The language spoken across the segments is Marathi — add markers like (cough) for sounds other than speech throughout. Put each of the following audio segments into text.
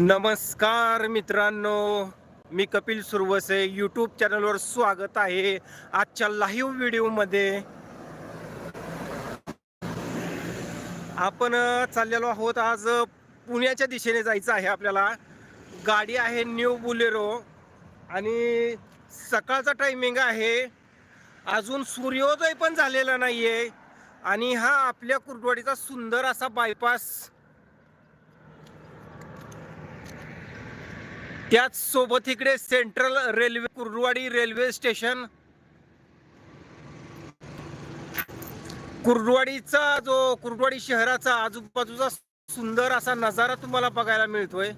नमस्कार मित्रांनो मी कपिल सुरवसे यूट्यूब चॅनलवर स्वागत आहे. आजच्या लाईव्ह व्हिडिओमध्ये आपण चाललेलो आहोत आज पुण्याच्या दिशेने जायचं आहे आपल्याला. गाडी आहे न्यू बुलेरो आणि सकाळचा टायमिंग आहे. अजून सूर्योदय पण झालेला नाही आहे आणि हा आपल्या कुर्डवाडीचा सुंदर असा बायपास त्याचसोबत इकडे central railway Kurduwadi railway station. कुर्डुवाडीचा जो कुर्डुवाडी शहराचा आजूबाजूचा सुंदर असा नजारा तुम्हाला बघायला मिळतोय.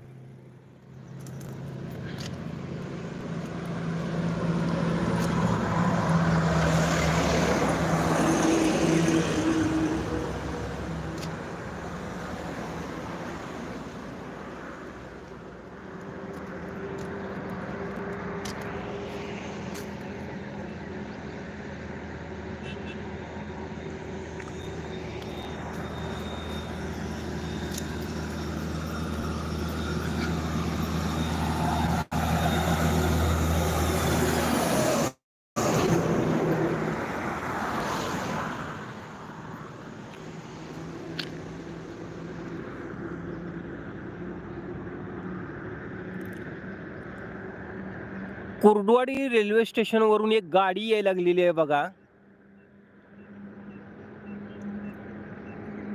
कुर्डवाडी रेल्वे स्टेशन वरून एक गाडी यायला लागलेली आहे बघा.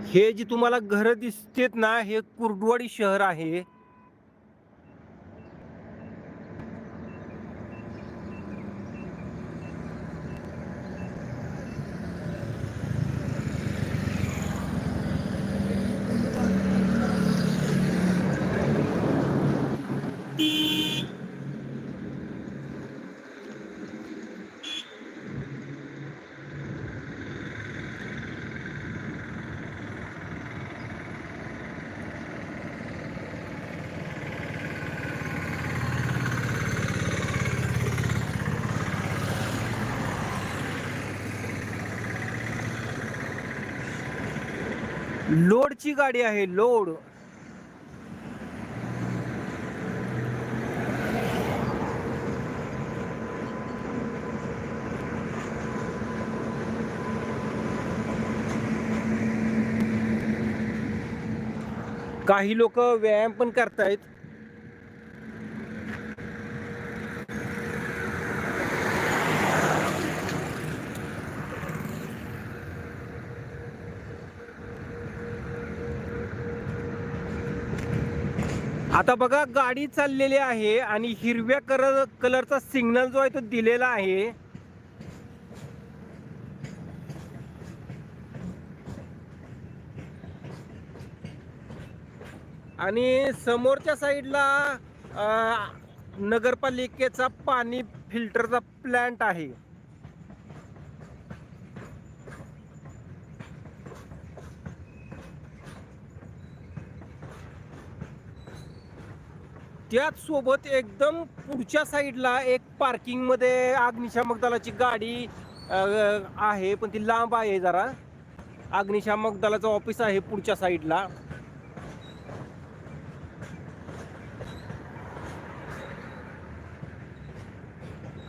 हे जी तुम्हाला घर दिसतेत ना हे कुर्डवाडी शहर आहे. लोडची गाडी आहे लोड. काही लोक व्यायाम पण करतायत. आता बघा गाडी चाललेली आहे आणि हिरव्या कलर कलरचा सिग्नल जो आहे तो दिलेला आहे. आणि समोरच्या साईडला नगरपालिकेचा पाणी फिल्टरचा प्लांट आहे. त्याचसोबत एकदम पुढच्या साईडला एक पार्किंगमध्ये अग्निशामक दलाची गाडी आहे पण ती लांब आहे जरा. अग्निशामक दलाचं ऑफिस आहे पुढच्या साईडला.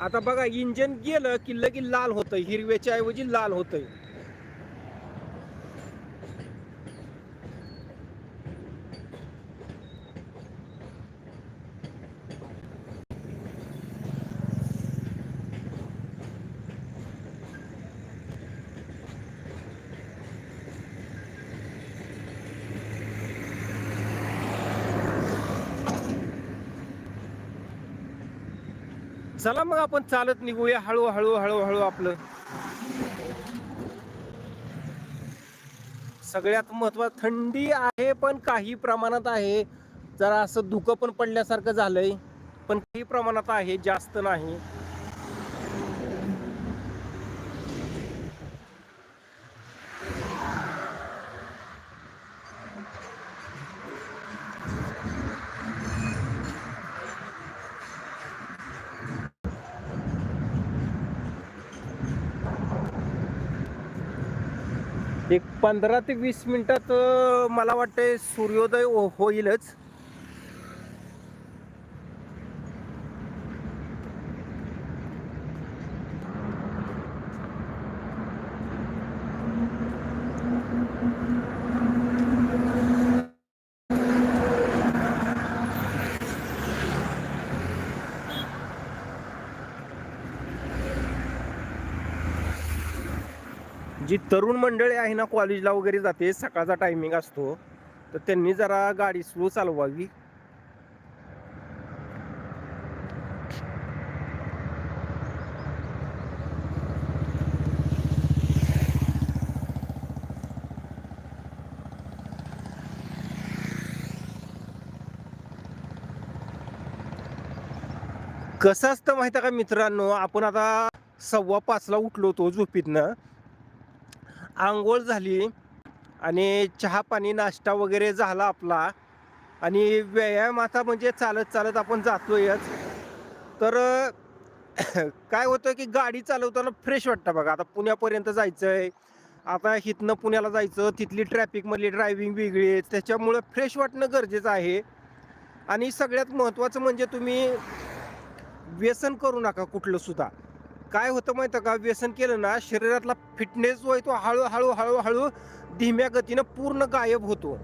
आता बघा इंजन गेलं की लगी लाल होतं हिरव्याच्या ऐवजी लाल होतंय. चला मग आपण चालत निघूया हळू हळू हळू हळू आपलं. सगळ्यात महत्वाचं थंडी आहे पण काही प्रमाणात आहे. जरा असं धुकं पण पडल्यासारखं झालंय. पण काही प्रमाणात आहे जास्त नाही एक पंधरा ते वीस मिनिटात मला वाटतंय सूर्योदय हो- होईलच. जी तरुण मंडळी आहे ना कॉलेजला वगैरे जाते सकाळचा टायमिंग असतो तर त्यांनी जरा गाडी स्लो चालवावी. कसं असतं माहिती आहे का मित्रांनो? आपण आता सव्वा पाचला उठलो होतो झोपीतनं. आंघोळ झाली आणि चहा पाणी नाश्ता वगैरे झाला आपला. आणि व्यायाम आता म्हणजे चालत चालत आपण जातोयच. तर (coughs) काय होतं की गाडी चालवताना फ्रेश वाटतं बघा. आता पुण्यापर्यंत जायचं आहे आता इथनं पुण्याला जायचं तिथली ट्रॅफिकमधली ड्रायव्हिंग वेगळी आहे. त्याच्यामुळं फ्रेश वाटणं गरजेचं आहे. आणि सगळ्यात महत्त्वाचं म्हणजे तुम्ही व्यसन करू नका कुठलं सुद्धा. काय होतं माहितं का? व्यसन केलं ना शरीरातला फिटनेस जो आहे तो हळूहळू हळूहळू धीम्या गतीनं पूर्ण गायब होतो.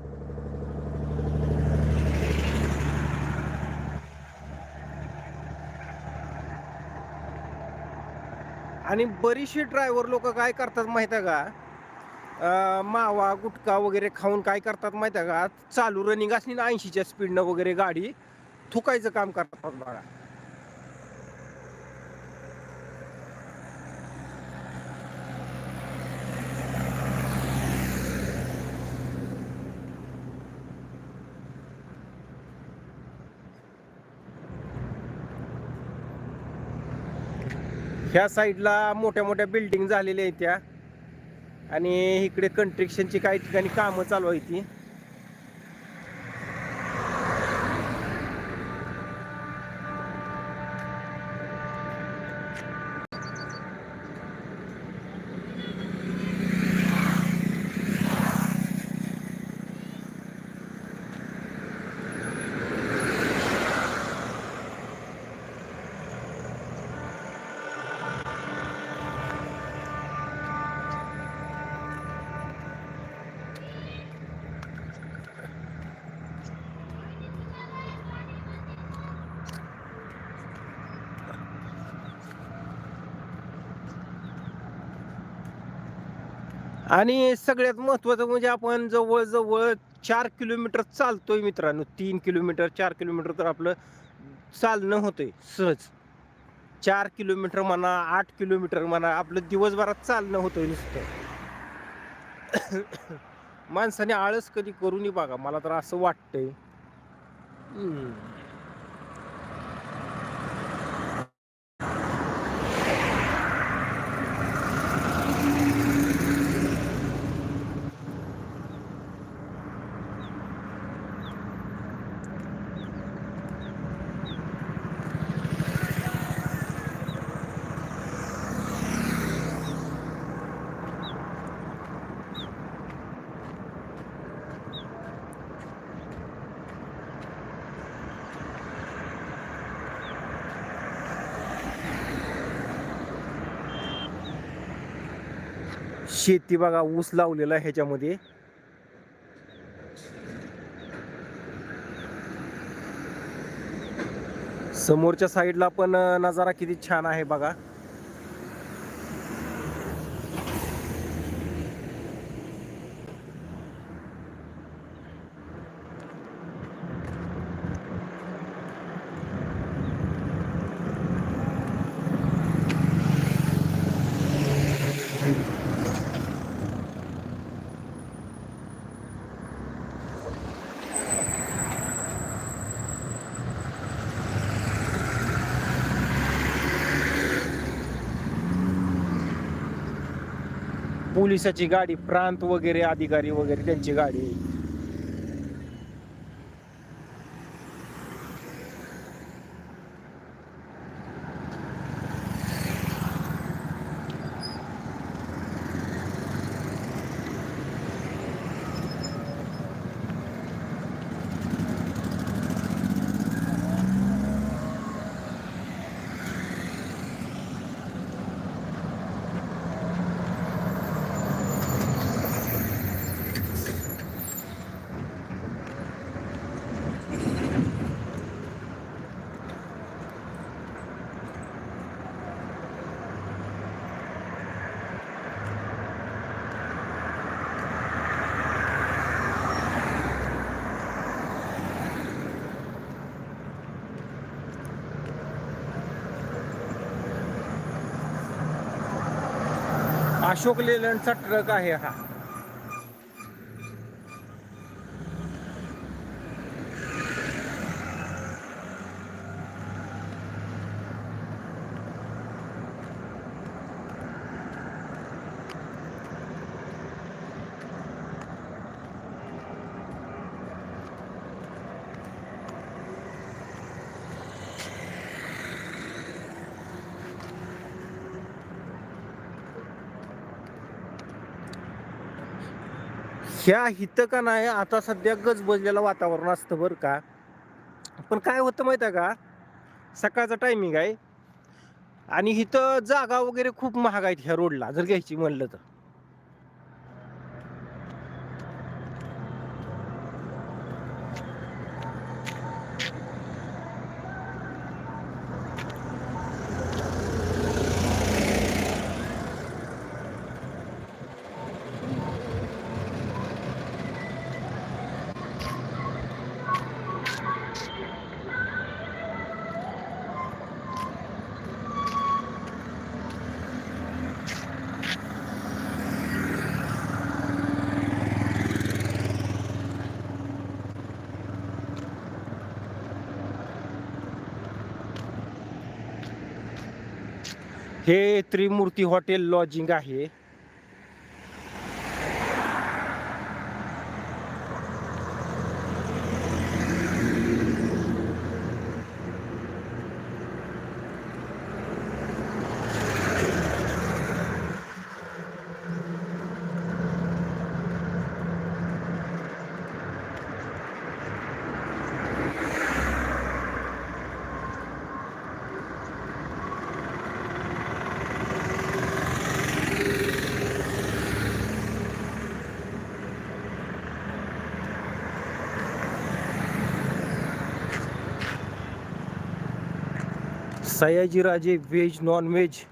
आणि बरीचशी ड्रायव्हर लोक काय करतात माहिती आहे का? मावा गुटखा वगैरे खाऊन काय करतात माहिती आहे का? चालू रनिंग असली ना ऐंशीच्या स्पीडनं वगैरे गाडी थुकायचं काम करतात बघा. ह्या साईडला मोठ्या मोठ्या बिल्डिंग झालेल्या आहेत त्या. आणि इकडे कंस्ट्रक्शनची काही ठिकाणी कामं चालू आहे ती. आणि सगळ्यात महत्त्वाचं म्हणजे आपण जवळजवळ चार किलोमीटर चालतोय मित्रांनो. तीन किलोमीटर चार किलोमीटर तर आपलं चालणं होतंय सहज. चार किलोमीटर म्हणा आठ किलोमीटर म्हणा आपलं दिवसभरात चालणं होतंय नुसतं. (coughs) माणसाने आळस कधी करू नये बघा मला तर असं वाटतंय. शेती बघा ऊस लावलेला आहे ह्याच्यामध्ये. समोरच्या साईडला पण नजारा किती छान आहे बघा. पोलिसाची गाडी प्रांत वगैरे अधिकारी वगैरे त्यांची गाडी अशोक लेलंडचा ट्रक आहे हा. ह्या हिथं का नाही आता सध्या गजबजलेलं वातावरण असतं बरं का. पण काय होतं माहिती आहे का? सकाळचा टायमिंग आहे. आणि इथं जागा वगैरे खूप महाग आहेत ह्या रोडला जर घ्यायची म्हणलं तर. हे त्रिमूर्ती हॉटेल लॉजिंग आहे. सयाजीराजे व्हेज नॉन व्हेज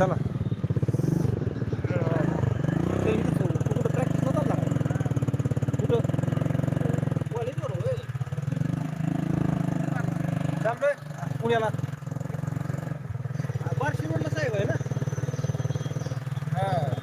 चला चाललोय पुण्याला बार्शी रोडला साहेब आहे ना हा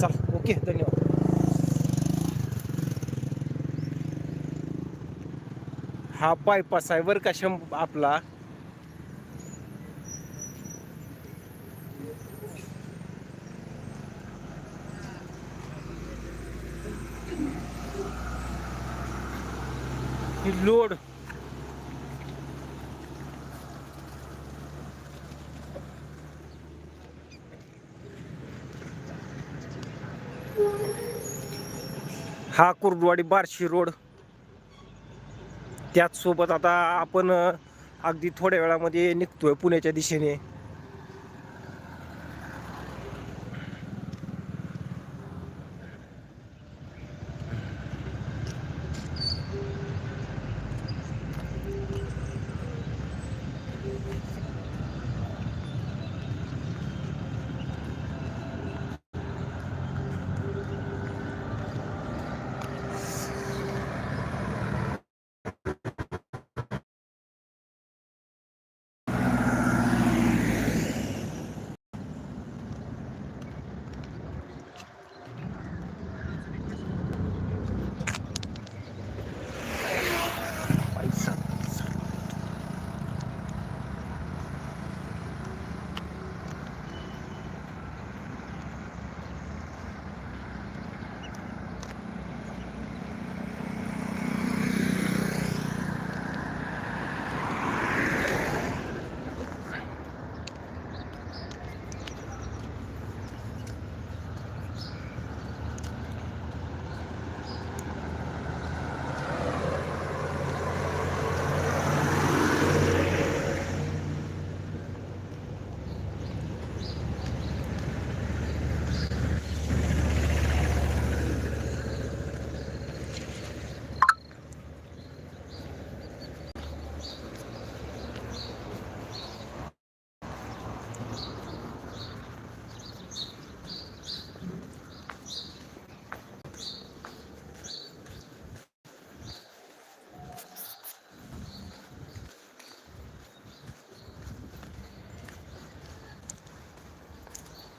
चल ओके धन्यवाद. हा बायपास आहे बरं का शंभ आपला. लोड हा कुर्डवाडी बारशी रोड. त्याचसोबत आता आपण अगदी थोड्या वेळामध्ये निघतोय पुण्याच्या दिशेने.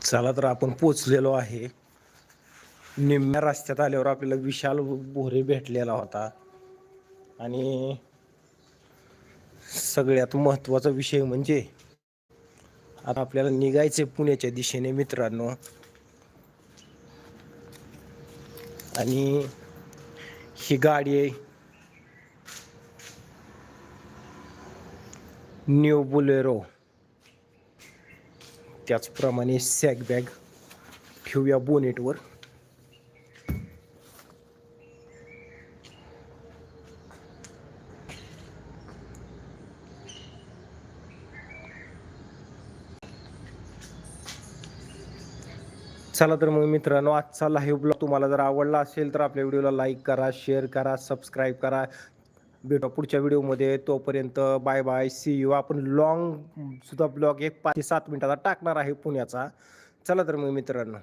चला तर आपण पोचलेलो आहे. निम्म्या रस्त्यात आल्यावर आपल्याला विशाल भोरे भेटलेला होता. आणि सगळ्यात महत्त्वाचा विषय म्हणजे आता आपल्याला निघायचे पुण्याच्या दिशेने मित्रांनो. आणि ही गाडी आहे. New Bolero. त्याचप्रमाणे सॅग बॅग ठेवूया बोनेटवर. चला तर मग मित्रांनो आजचा लाईव्ह ब्लॉग तुम्हाला जर आवडला असेल तर आपल्या व्हिडिओला लाईक करा शेअर करा सबस्क्राईब करा. भेटू पुढच्या व्हिडिओमध्ये. तोपर्यंत बाय बाय सी यू आपण लॉंग सुद्धा ब्लॉग एक पाच ते सात मिनिटाचा टाकणार आहे पुण्याचा. चला तर मग मित्रांनो.